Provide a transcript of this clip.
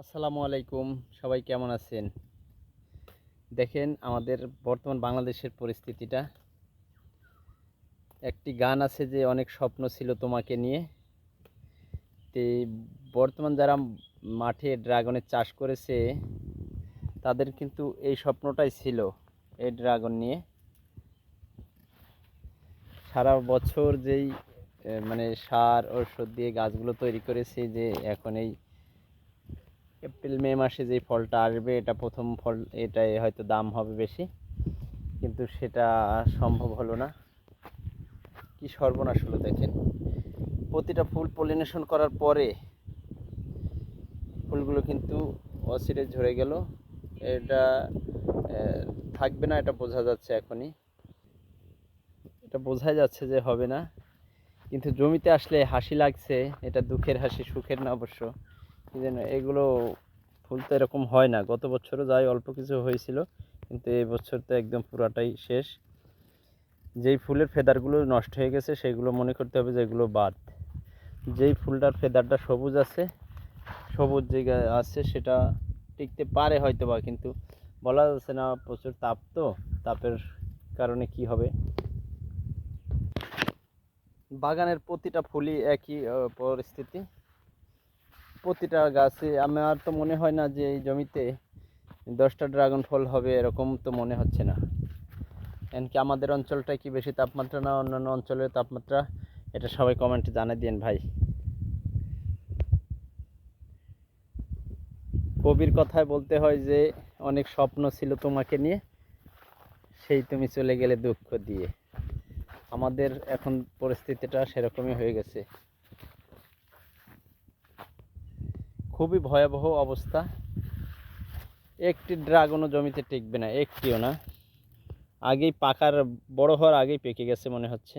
আসসালামু আলাইকুম, সবাই কেমন আছেন? দেখেন আমাদের বর্তমান বাংলাদেশের পরিস্থিতিটা। একটি গান আছে যে, অনেক স্বপ্ন ছিল তোমাকে নিয়ে। তে বর্তমান যারা মাঠে ড্রাগনের চাষ করেছে, তাদের কিন্তু এই স্বপ্নটাই ছিল এই ড্রাগন নিয়ে। সারা বছর যেই মানে সার ওষুধ দিয়ে গাছগুলো তৈরি করেছে যে, এখন এই এপ্রিল, মে মাসে যে ফলটা আসবে, এটা প্রথম ফল, এটাই হয়তো দাম হবে বেশি। কিন্তু সেটা সম্ভব হলো না। কি সর্বনাশ হলো দেখেন। প্রতিটা ফুল পলিনেশন করার পরে ফুলগুলো কিন্তু অসিরে ঝরে গেল। এটা থাকবে না, এটা বোঝা যাচ্ছে এখনই। এটা বোঝাই যাচ্ছে যে হবে না। কিন্তু জমিতে আসলে হাসি লাগছে। এটা দুঃখের হাসি, সুখের না অবশ্য। কি যেন এগুলো ফুল তো এরকম হয় না। গত বছরও যাই অল্প কিছু হয়েছিল, কিন্তু এই বছর তো একদম পুরাটাই শেষ। যেই ফুলের ফেদারগুলো নষ্ট হয়ে গেছে, সেগুলো মনে করতে হবে যেগুলো বাদ। যেই ফুলটার ফেদারটা সবুজ আছে, সবুজ যে আছে সেটা টিকতে পারে হয়তো বা কিন্তু বলা যাচ্ছে না প্রচুর তাপ তো, তাপের কারণে কি হবে? বাগানের প্রতিটা ফুলই একই পরিস্থিতি। প্রতিটা গাছে, আমার তো মনে হয় না যে এই জমিতে দশটা ড্রাগন ফল হবে এরকম তো মনে হচ্ছে না। এমনকি আমাদের অঞ্চলটা কি বেশি তাপমাত্রা না অন্যান্য অঞ্চলের তাপমাত্রা? এটা সবাই কমেন্টে জানিয়ে দিন ভাই। কবির কথায় বলতে হয় যে, অনেক স্বপ্ন ছিল তোমাকে নিয়ে, সেই তুমি চলে গেলে দুঃখ দিয়ে। আমাদের এখন পরিস্থিতিটা সেরকমই হয়ে গেছে। খুবই ভয়াবহ অবস্থা। একটি ড্রাগনও জমিতে টিকবে না, একটিও না। আগেই পাকার বড় হওয়ার আগেই পেকে গেছে মনে হচ্ছে।